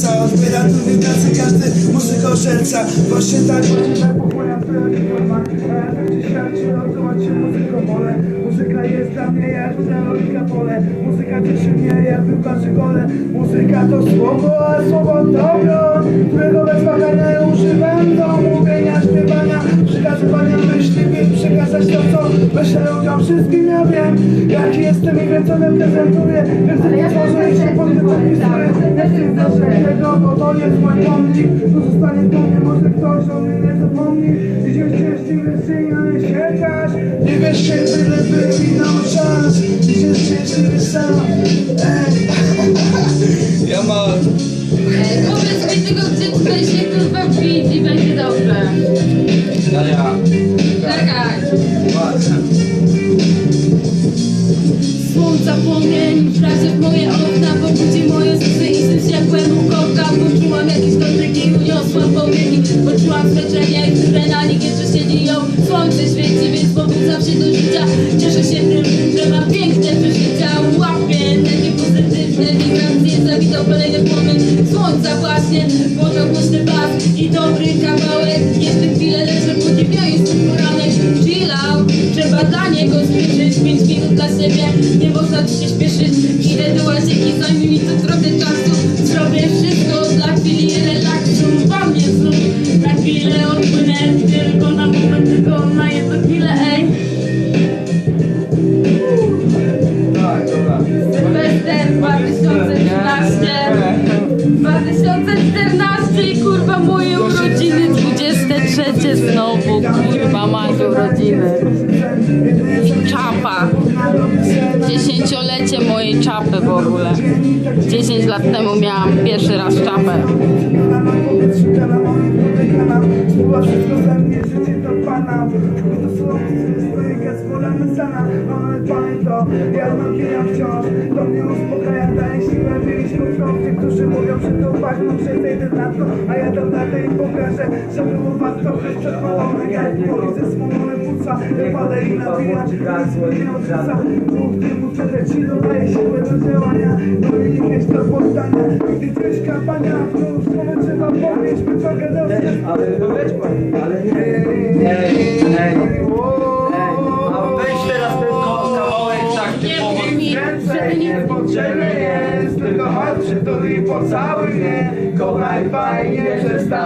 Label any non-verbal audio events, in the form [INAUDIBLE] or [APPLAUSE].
serca Odbiera tu wibracji każdy muzyką serca. Właśnie tak, właśnie tak pochłaniam to jak forma A ja tak czy siak się muzyką wolę Muzyka jest dla mnie jak melodika pole. Muzyka cieszy mnie jak wybaczy gole. Muzyka to słowo, a słowo to broń. Którego bez wahania używam do mówienia, śpiewania Przekazywania myśli, by przekazać to co myślę ludziom wszystkim ja wiem Jaki jestem i wiem co reprezentuję nie ja tworzę i się pod tym podpisuję. Jestem zawsze to jest mój pomnik To zostanie po mnie, może ktoś o mnie nie zapomni syn, ale się każ Nie wiesz się, tyle by minął czas Idziesz szczęśliwy sam Ej. [LAUGHS] Ja mam Powiedz mi tylko, gdzie tutaj się kurwa wbić i będzie dobrze. Daria, Czekaj. patrz. Słońca płomień wraży w moje okna Pobudzi moje łzy i znów jak głęboka Poczułam jakieś dotyki i uniosłam powieki Poczułam speczenie, które na nich jeszcze się dzieją Słońce świeci, więc pobudzam się do życia. Cieszę się tym, że mam piękne przeżycia. Łapię energię pozytywne wibracje Zawitał kolejny płomień słońca właśnie Pociąg głośny bas i dobry kawałek. Jeszcze chwilę leżę pod niebiańskim poranek trzeba dla niego spieszyć Pięć minut dla siebie, nie można tu się śpieszyć Idę do łazienki, zajmie mi to trochę czasu. Zrobię wszystko dla chwili relaksu Wam mnie znów, na chwilę odpłynę Tylko na moment, tylko na jedną chwilę, ej. Tak, dobra. Sylwester 2013 23 znowu kurwa macie urodziny Czapa. Dziesięciolecie mojej czapy w ogóle. 10 lat temu miałam pierwszy raz czapę. Spływa wszystko ze mnie, życie mówią, że to ważne Że zejdę na to, a ja dam radę i pokażę Że było warto, że przechwalony Jak boli ze smolone płuca Wypadę i nabija, nic nie odrzuca. Bóg dymu, wtedy ci dodaje siłę do działania. No i jakieś do poddania Gdy gdzieś kampania, w którą stronę trzeba podnieść By trochę dostać Ale no pan, ale nie. Potrzebne jest Tylko chodź, przytul i pocałuj mnie Kochaj fajnie, przestań